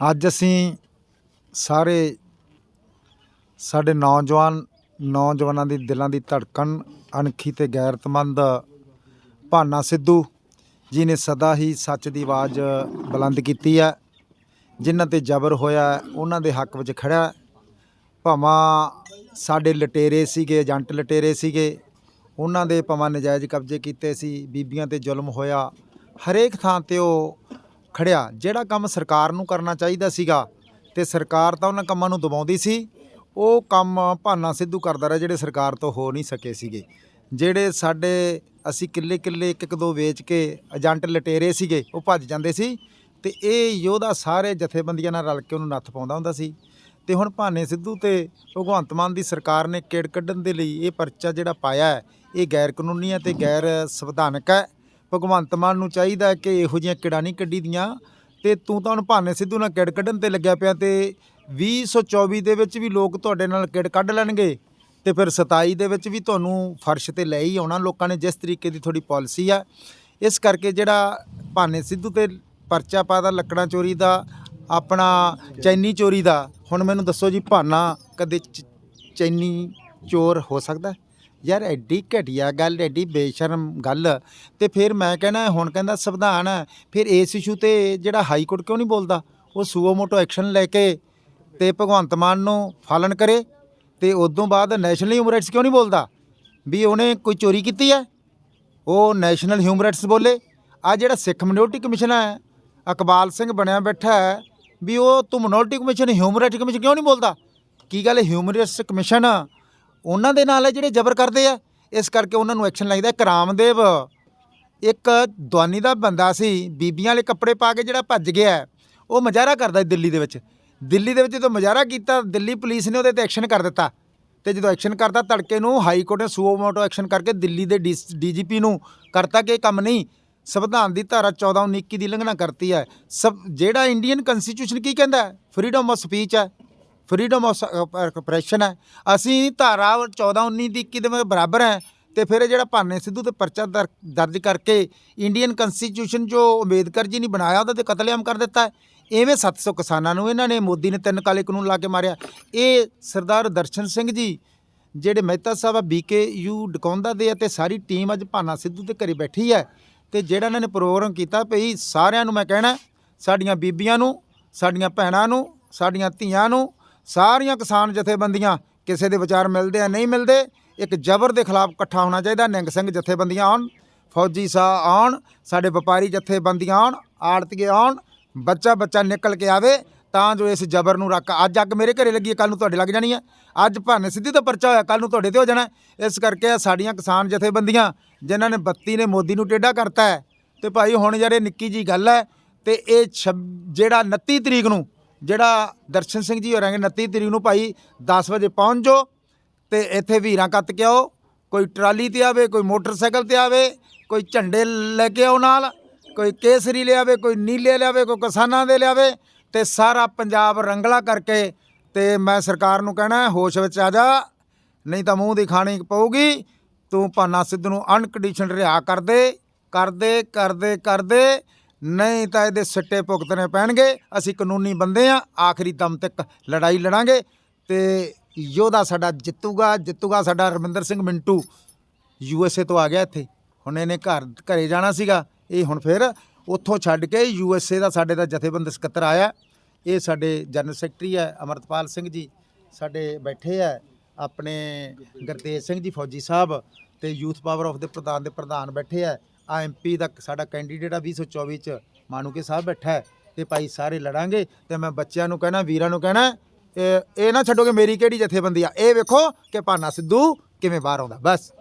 ਅੱਜ ਅਸੀਂ ਸਾਰੇ ਸਾਡੇ ਨੌਜਵਾਨ, ਨੌਜਵਾਨਾਂ ਦੀ ਦਿਲਾਂ ਦੀ ਧੜਕਣ, ਅਣਖੀ ਤੇ ਗੈਰਤਮੰਦ ਭਾਨਾ ਸਿੱਧੂ ਜੀ ਨੇ ਸਦਾ ਹੀ ਸੱਚ ਦੀ ਆਵਾਜ਼ ਬੁਲੰਦ ਕੀਤੀ ਹੈ। ਜਿਨ੍ਹਾਂ ਤੇ ਜ਼ਬਰ ਹੋਇਆ, ਉਹਨਾਂ ਦੇ ਹੱਕ ਵਿੱਚ ਖੜਿਆ ਭਾਵਾਂ ਸਾਡੇ ਲਟੇਰੇ ਸੀਗੇ, ਏਜੰਟ ਲਟੇਰੇ ਸੀਗੇ। ਉਹਨਾਂ ਦੇ ਭਾਵਾਂ ਨਜਾਇਜ਼ ਕਬਜ਼ੇ ਕੀਤੇ ਸੀ। ਬੀਬੀਆਂ ਤੇ ਜ਼ੁਲਮ ਹੋਇਆ। ਹਰੇਕ ਥਾਂ ਤੇ ਉਹ ਖੜਿਆ, ਜਿਹੜਾ ਕੰਮ ਸਰਕਾਰ ਨੂੰ ਕਰਨਾ ਚਾਹੀਦਾ ਸੀਗਾ ਤੇ ਸਰਕਾਰ ਤਾਂ ਉਹਨਾਂ ਕੰਮਾਂ ਨੂੰ ਦਬਾਉਂਦੀ ਸੀ, ਉਹ ਕੰਮ ਭਾਨਾ ਸਿੱਧੂ ਕਰਦਾ ਰਿਹਾ ਜਿਹੜੇ ਸਰਕਾਰ ਤੋਂ ਹੋ ਨਹੀਂ ਸਕੇ ਸੀਗੇ। ਜਿਹੜੇ ਸਾਡੇ, ਅਸੀਂ ਕਿੱਲੇ ਕਿੱਲੇ ਇੱਕ ਇੱਕ ਦੋ ਵੇਚ ਕੇ ਏਜੰਟ ਲਟੇਰੇ ਸੀਗੇ, ਉਹ ਭੱਜ ਜਾਂਦੇ ਸੀ ਤੇ ਇਹ ਯੋਧਾ ਸਾਰੇ ਜਥੇਬੰਦੀਆਂ ਨਾਲ ਰਲ ਕੇ ਉਹਨੂੰ ਨੱਥ ਪਾਉਂਦਾ ਹੁੰਦਾ ਸੀ। ਤੇ ਹੁਣ ਭਾਨੇ ਸਿੱਧੂ ਤੇ ਭਗਵੰਤ ਮਾਨ ਦੀ ਸਰਕਾਰ ਨੇ ਕਿੜ ਕੱਢਣ ਦੇ ਲਈ ਇਹ ਪਰਚਾ ਜਿਹੜਾ ਪਾਇਆ ਹੈ, ਇਹ ਗੈਰ ਕਾਨੂੰਨੀ ਹੈ ਤੇ ਗੈਰ ਸੰਵਿਧਾਨਕ ਹੈ। ਭਗਵੰਤ ਮਾਨ ਨੂੰ ਚਾਹੀਦਾ ਕਿ ਇਹੋ ਜਿਹੀਆਂ ਕਿੜਾਂ ਨਹੀਂ ਕੱਢੀ ਦੀਆਂ ਤੇ ਤੂੰ ਤਾਂ ਹੁਣ ਭਾਨੇ ਸਿੱਧੂ ਨਾਲ ਕਿੜ ਕੱਢਣ ਤੇ ਲੱਗਿਆ ਪਿਆ ਤੇ 2024 ਦੇ ਵਿੱਚ ਵੀ ਲੋਕ ਤੁਹਾਡੇ ਨਾਲ ਕਿੜ ਕੱਢ ਲੈਣਗੇ। ਤੇ ਫਿਰ 27 ਦੇ ਵਿੱਚ ਵੀ ਤੁਹਾਨੂੰ ਫਰਸ਼ ਤੇ ਲੈ ਹੀ ਆਉਣਾ ਲੋਕਾਂ ਨੇ ਜਿਸ ਤਰੀਕੇ ਦੀ ਤੁਹਾਡੀ ਪਾਲਿਸੀ ਆ। ਇਸ ਕਰਕੇ ਜਿਹੜਾ ਭਾਨੇ ਸਿੱਧੂ ਤੇ ਪਰਚਾ ਪਾਦਾ ਲੱਕੜਾਂ ਚੋਰੀ ਦਾ, ਆਪਣਾ ਚੈਨੀ ਚੋਰੀ ਦਾ, ਹੁਣ ਮੈਨੂੰ ਦੱਸੋ ਜੀ ਭਾਨਾ ਕਦੇ ਚ- ਚੈਨੀ ਚੋਰ ਹੋ ਸਕਦਾ? ਯਾਰ ਐਡੀ ਘਟੀਆ ਗੱਲ, ਐਡੀ ਬੇਸ਼ਰਮ ਗੱਲ। ਤੇ ਫਿਰ ਮੈਂ ਕਹਿਣਾ, ਹੁਣ ਕਹਿੰਦਾ ਸੰਵਿਧਾਨ ਹੈ, ਫਿਰ ਇਸ ਇਸ਼ੂ ਤੇ ਜਿਹੜਾ ਹਾਈ ਕੋਰਟ ਕਿਉਂ ਨਹੀਂ ਬੋਲਦਾ? ਉਹ ਸੂਓ ਮੋਟੋ ਐਕਸ਼ਨ ਲੈ ਕੇ ਤੇ ਭਗਵੰਤ ਮਾਨ ਨੂੰ ਫਾਲਣ ਕਰੇ ਤੇ ਉਦੋਂ ਬਾਅਦ ਨੈਸ਼ਨਲ ਹਿਊਮਨ ਰਾਈਟਸ ਕਿਉਂ ਨਹੀਂ ਬੋਲਦਾ? ਵੀ ਉਹਨੇ ਕੋਈ ਚੋਰੀ ਕੀਤੀ ਹੈ? ਉਹ ਨੈਸ਼ਨਲ ਹਿਊਮਨ ਰਾਈਟਸ ਬੋਲੇ। ਆ ਜਿਹੜਾ ਸਿੱਖ ਮਿਨੋਰਟੀ ਕਮਿਸ਼ਨ ਹੈ ਅਕਬਾਲ ਸਿੰਘ ਬਣਿਆ ਬੈਠਾ ਹੈ, ਵੀ ਉਹ ਤੂੰ minority commission human rights commission ਕਿਉਂ ਨਹੀਂ ਬੋਲਦਾ? ਕੀ ਗੱਲ ਹਿਊਮਨ ਰਾਈਟਸ ਕਮਿਸ਼ਨ ਉਹਨਾਂ ਦੇ ਨਾਲ ਹੈ ਜਿਹੜੇ ਜ਼ਬਰ ਕਰਦੇ ਆ, ਇਸ ਕਰਕੇ ਉਹਨਾਂ ਨੂੰ ਐਕਸ਼ਨ ਲੱਗਦਾ ਇੱਕ ਰਾਮਦੇਵ, ਇੱਕ ਦਵਾਨੀ ਦਾ ਬੰਦਾ ਸੀ, ਬੀਬੀਆਂ ਵਾਲੇ ਕੱਪੜੇ ਪਾ ਕੇ ਜਿਹੜਾ ਭੱਜ ਗਿਆ, ਉਹ ਮਜ਼ਾਰਾ ਕਰਦਾ ਦਿੱਲੀ ਦੇ ਵਿੱਚ। ਦਿੱਲੀ ਦੇ ਵਿੱਚ ਜਦੋਂ ਮਜ਼ਾਰਾ ਕੀਤਾ, ਦਿੱਲੀ ਪੁਲਿਸ ਨੇ ਉਹਦੇ ਤੇ ਐਕਸ਼ਨ ਕਰ ਦਿੱਤਾ। ਤੇ ਜਦੋਂ ਐਕਸ਼ਨ ਕਰਤਾ ਤੜਕੇ ਨੂੰ ਹਾਈ ਕੋਰਟ ਨੇ ਸੂਓ ਮੋਟੋ ਐਕਸ਼ਨ ਕਰਕੇ ਦਿੱਲੀ ਦੇ ਡੀਜੀਪੀ ਨੂੰ ਕਰਤਾ ਕਿ ਇਹ ਕੰਮ ਨਹੀਂ। ਸੰਵਿਧਾਨ ਦੀ ਧਾਰਾ 14 19 21 ਦੀ ਉਲੰਘਣਾ ਕਰਤੀ ਹੈ। ਸਭ, ਜਿਹੜਾ ਇੰਡੀਅਨ ਕਨਸਟੀਟਿਊਸ਼ਨ ਕੀ ਕਹਿੰਦਾ ਹੈ? ਫਰੀडम ਆਫ ਸਪੀਚ ਹੈ। ਫਰੀडम ਆਫ ਐਕਸਪ੍ਰੈਸ਼ਨ ਹੈ। ਅਸੀਂ ਧਾਰਾ 14 19 ਦੀ 21 ਦੇ ਬਰਾਬਰ ਹੈ। ਤੇ ਫਿਰ ਜਿਹੜਾ ਭਾਨੇ ਸਿੱਧੂ ਤੇ ਪਰਚਾ ਦਰ- ਦਰਜ ਕਰਕੇ ਇੰਡੀਅਨ ਕਨਸਟੀਟਿਊਸ਼ਨ ਜੋ ਅੰਬੇਦਕਰ ਜੀ ਨੇ ਬਣਾਇਆ, ਉਹਦਾ ਤੇ ਕਤਲੇਆਮ ਕਰ ਦਿੱਤਾ ਹੈ। ਐਵੇਂ 700 ਕਿਸਾਨਾਂ ਨੂੰ ਇਹਨਾਂ ਨੇ, ਮੋਦੀ ਨੇ ਤਿੰਨ ਕਾਲੇ ਕਾਨੂੰਨ ਲਾ ਕੇ ਮਾਰਿਆ। ਇਹ ਸਰਦਾਰ ਦਰਸ਼ਨ ਸਿੰਘ ਜੀ, ਜਿਹੜੇ ਮਹਿਤਾ ਸਾਹਿਬ ਆ ਬੀਕੇ ਯੂ ਡਕੌਂਦਾ ਦੇ ਆ, ਤੇ ਸਾਰੀ ਟੀਮ ਅੱਜ ਭਾਨਾ ਸਿੱਧੂ ਦੇ ਘਰੇ ਬੈਠੀ ਹੈ। ਤੇ ਜਿਹੜਾ ਇਹਨਾਂ ਨੇ ਪ੍ਰੋਗਰਾਮ ਕੀਤਾ, ਭਈ ਸਾਰਿਆਂ ਨੂੰ ਮੈਂ ਕਹਿਣਾ ਸਾਡੀਆਂ ਬੀਬੀਆਂ ਨੂੰ, ਸਾਡੀਆਂ ਭੈਣਾਂ ਨੂੰ, ਸਾਡੀਆਂ ਧੀਆਂ ਨੂੰ ਸਾਰੀਆਂ ਕਿਸਾਨ ਜਥੇਬੰਦੀਆਂ ਕਿਸੇ ਦੇ ਵਿਚਾਰ ਮਿਲਦੇ ਆ, ਨਹੀਂ ਮਿਲਦੇ, ਇੱਕ ਜ਼ਬਰ ਦੇ ਖਿਲਾਫ ਇਕੱਠਾ ਹੋਣਾ ਚਾਹੀਦਾ ਨਿੰਗ ਸਿੰਘ ਜਥੇਬੰਦੀਆਂ ਆਉਣ, ਫੌਜੀ ਸਾ ਆਉਣ, ਸਾਡੇ ਵਪਾਰੀ ਜਥੇਬੰਦੀਆਂ ਆਉਣ, ਆੜਤੀਏ ਆਉਣ, ਬੱਚਾ ਬੱਚਾ ਨਿਕਲ ਕੇ ਆਵੇ, ਤਾਂ ਜੋ ਇਸ ਜ਼ਬਰ ਨੂੰ ਰੱਖ, ਅੱਜ ਅੱਗ ਮੇਰੇ ਘਰੇ ਲੱਗੀ ਹੈ ਕੱਲ ਨੂੰ ਤੁਹਾਡੇ ਲੱਗ ਜਾਣੀ ਹੈ, ਅੱਜ ਭਾਵੇਂ ਸਿੱਧੀ ਤੋਂ ਪਰਚਾ ਹੋਇਆ ਕੱਲ ਨੂੰ ਤੁਹਾਡੇ ਤੇ ਹੋ ਜਾਣਾ ਇਸ ਕਰਕੇ ਸਾਡੀਆਂ ਕਿਸਾਨ ਜਥੇਬੰਦੀਆਂ, ਜਿਨ੍ਹਾਂ ਨੇ ਬੱਤੀ ਨੇ ਮੋਦੀ ਨੂੰ ਟੇਢਾ ਕਰਤਾ ਹੈ, ਤੇ ਭਾਈ ਹੁਣ ਯਾਰ ਇਹ ਨਿੱਕੀ ਜੀ ਗੱਲ ਹੈ, ਤੇ ਇਹ ਛਬ- ਜਿਹੜਾ 29 ਤਰੀਕ ਨੂੰ ਜਿਹੜਾ ਦਰਸ਼ਨ ਸਿੰਘ ਜੀ ਹੋਰਾਂਗੇ 29 ਤਰੀਕ ਨੂੰ ਭਾਈ 10 ਵਜੇ ਪਹੁੰਚ ਜਾਓ ਤੇ ਇੱਥੇ ਵੀਰਾਂ ਕੱਤ ਕੇ ਆਓ। ਕੋਈ ਟਰਾਲੀ ਤੇ ਆਵੇ, ਕੋਈ ਮੋਟਰਸਾਈਕਲ ਤੇ ਆਵੇ, ਕੋਈ ਝੰਡੇ ਲੈ ਕੇ ਆਓ ਨਾਲ, ਕੋਈ ਕੇਸਰੀ ਲਿਆਵੇ ਕੋਈ ਨੀਲੇ ਲਿਆਵੇ ਕੋਈ ਕਿਸਾਨਾਂ ਦੇ ਲਿਆਵੇ ਤੇ ਸਾਰਾ ਪੰਜਾਬ ਰੰਗਲਾ ਕਰਕੇ ਤੇ ਮੈਂ ਸਰਕਾਰ ਨੂੰ ਕਹਿਣਾ ਹੋਸ਼ ਵਿੱਚ ਆ ਜਾ, ਨਹੀਂ ਤਾਂ ਮੂੰਹ ਦੀ ਖਾਣੀ ਪਊਗੀ। ਤੂੰ ਭਾਨਾ ਸਿੱਧੂ ਨੂੰ ਅਨਕੰਡੀਸ਼ਨ ਰਿਹਾ ਕਰਦੇ ਕਰਦੇ ਕਰਦੇ ਕਰਦੇ ਨਹੀਂ ਤਾਂ ਇਹਦੇ ਸਿੱਟੇ ਭੁਗਤਣੇ ਪੈਣਗੇ। ਅਸੀਂ ਕਾਨੂੰਨੀ ਬੰਦੇ ਆ, ਆਖਰੀ ਦਮ ਤੱਕ ਲੜਾਈ ਲੜਾਂਗੇ ਤੇ ਯੋਧਾ ਸਾਡਾ ਜਿੱਤੂਗਾ ਜਿੱਤੂਗਾ ਸਾਡਾ Raminder Singh Mintu. U S A ਤੋਂ ਆ ਗਿਆ ਇੱਥੇ। ਹੁਣ ਇਹਨੇ ਘਰ, ਘਰੇ ਜਾਣਾ ਸੀਗਾ। ਇਹ ਹੁਣ ਫਿਰ ਉੱਥੋਂ ਛੱਡ ਕੇ ਯੂ ਐਸ ਏ ਦਾ ਸਾਡੇ ਦਾ ਜਥੇਬੰਦ ਸਕੱਤਰ ਆਇਆ। ਇਹ ਸਾਡੇ ਜਨਰਲ ਸੈਕਟਰੀ ਹੈ, ਅਮਰਤਪਾਲ ਸਿੰਘ ਜੀ। ਸਾਡੇ ਬੈਠੇ ਆ, ਆਪਣੇ ਗੁਰਤੇਜ ਸਿੰਘ ਜੀ ਫੌਜੀ ਸਾਹਿਬ ਤੇ ਯੂਥ ਪਾਵਰ ਆਫ ਦੇ ਪ੍ਰਧਾਨ ਦੇ ਪ੍ਰਧਾਨ ਬੈਠੇ ਆ। ਆ ਐਮਪੀ ਦਾ ਸਾਡਾ ਕੈਂਡੀਡੇਟ ਆ 2024 ਚ। ਮਾਨੂਕੇ ਸਾਹਿਬ ਬੈਠਾ ਹੈ ਤੇ ਭਾਈ ਸਾਰੇ ਲੜਾਂਗੇ ਤੇ ਮੈਂ ਬੱਚਿਆਂ ਨੂੰ ਕਹਿਣਾ, ਵੀਰਾਂ ਨੂੰ ਕਹਿਣਾ, ਇਹ ਇਹ ਨਾ ਛੱਡੋ ਕਿ ਮੇਰੀ ਕਿਹੜੀ ਜਥੇਬੰਦੀ ਆ। ਇਹ ਵੇਖੋ ਕਿ ਭਾਨਾ ਸਿੱਧੂ ਕਿਵੇਂ ਬਾਹਰ ਆਉਂਦਾ। ਬਸ।